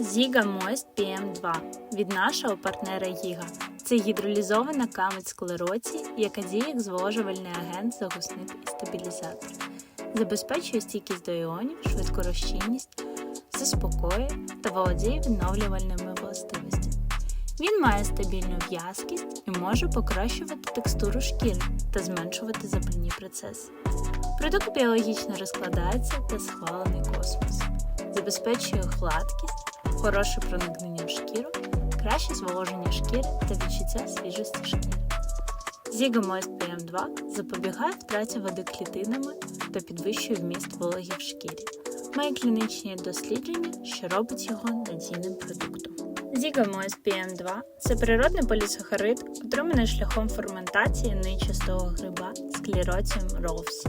Ziga Moist PM2 від нашого партнера Giga. Це гідролізована камедь склероці, яка діє як зволожувальний агент, загусник і стабілізатор. Забезпечує стійкість до іонів, швидку розчинність, заспокоює та володіє відновлювальними властивостями. Він має стабільну в'язкість і може покращувати текстуру шкіри та зменшувати запальні процеси. Продукт біологічно розкладається та схвалений космос. Забезпечує гладкість, хороше проникнення в шкіру, краще зволоження шкіри та відчуття свіжості шкіри. Ziga Moist PM2 запобігає втраті води клітинами та підвищує вміст вологи в шкірі. Має клінічні дослідження, що робить його надійним продуктом. Ziga Moist PM2 – це природний полісахарид, отриманий шляхом ферментації нечистого гриба склероціум ровсі,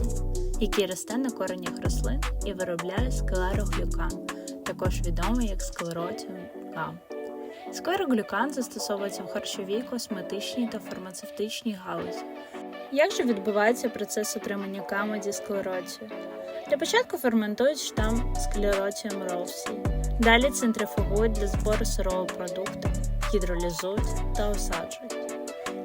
який росте на коренях рослин і виробляє склероглюкан, також відомий як склероціум гам. Склероглюкан застосовується в харчовій, косметичній та фармацевтичній галузі. Як же відбувається процес отримання камеді склероцію? Для початку ферментують штам склероціум ровсі. Далі центрифугують для збору сирого продукту, гідролізують та осаджують.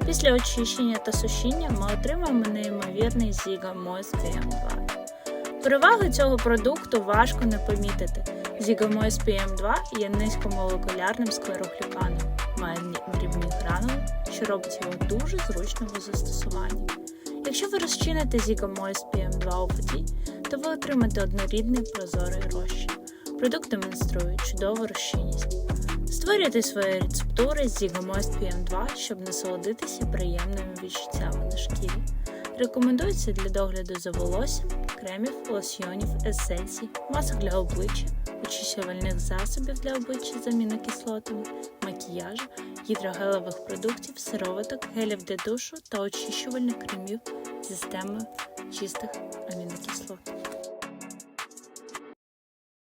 Після очищення та сушіння ми отримаємо неймовірний Ziga Moist PM2. Переваги цього продукту важко не помітити. Ziga Moist PM2 є низькомолекулярним склероглюканом, має дрібні гранули, що робить його дуже зручним у застосуванні. Якщо ви розчините Moist PM2 у воді, то ви отримаєте однорідний прозорий розчин. Продукт демонструє чудову розчинність. Створюйте свої рецептури з Moist PM2, щоб насолодитися приємними відчуттями на шкірі. Рекомендується для догляду за волоссям, кремів, лосьйонів, есенцій, масок для обличчя, очищувальних засобів для обличчя з амінокислотами, макіяжу, гідрогелевих продуктів, сироваток, гелів для душу та очищувальних кремів системи чистих амінокислот.